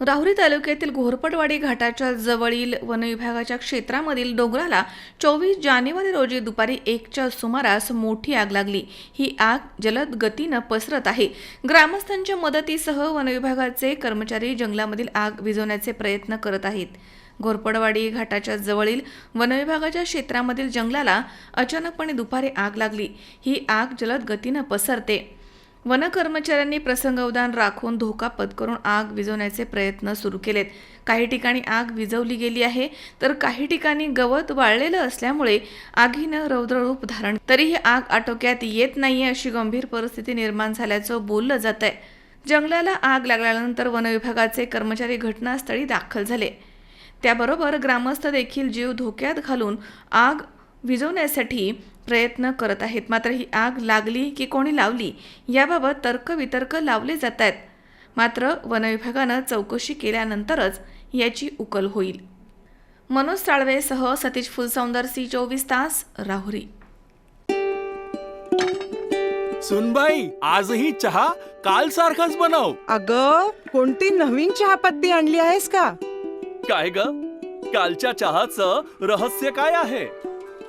राहुरी तालुक्यातील घोरपडवाडी घाटाच्या जवळील वनविभागाच्या क्षेत्रामधील डोंगराला चोवीस जानेवारी रोजी दुपारी एकच्या सुमारास मोठी आग लागली. ही आग जलद गतीनं पसरत आहे. ग्रामस्थांच्या मदतीसह वनविभागाचे कर्मचारी जंगलामधील आग विझवण्याचे प्रयत्न करत आहेत. घोरपडवाडी घाटाच्या जवळील वनविभागाच्या क्षेत्रामधील जंगलाला अचानकपणे दुपारी आग लागली. ही आग जलद गतीनं पसरते. वन कर्मचाऱ्यांनी प्रसंगावधान राखून धोका पत्करून आग विझवण्याचे प्रयत्न सुरू केलेत. काही ठिकाणी आग विझवली गेली आहे तर काही ठिकाणी गवत वाळलेलं असल्यामुळे आगीनं रौद्ररूप धारण तरीही आग आटोक्यात येत नाहीये अशी गंभीर परिस्थिती निर्माण झाल्याचं बोललं जात आहे जंगलाला आग लागल्यानंतर वनविभागाचे कर्मचारी घटनास्थळी दाखल झाले. त्याबरोबर ग्रामस्थ देखील जीव धोक्यात घालून आग विझवण्यासाठी प्रयत्न करत आहेत. मात्र ही आग लागली की कोणी लावली? याबाबत तर्कवितर्क लावले जात आहेत. मात्र वनविभागानं चौकशी केल्यानंतरच याची उकल होईल. मनोज साळवेसह सतीश फुलसौंदर सी चोवीस तास राहुरी. सुनबाई आजही चहा काल सारखाच बनव. अग कोणती नवीन चहापत्ती आणली आहेस का? काय ग? कालच्या चहाचं रहस्य काय आहे?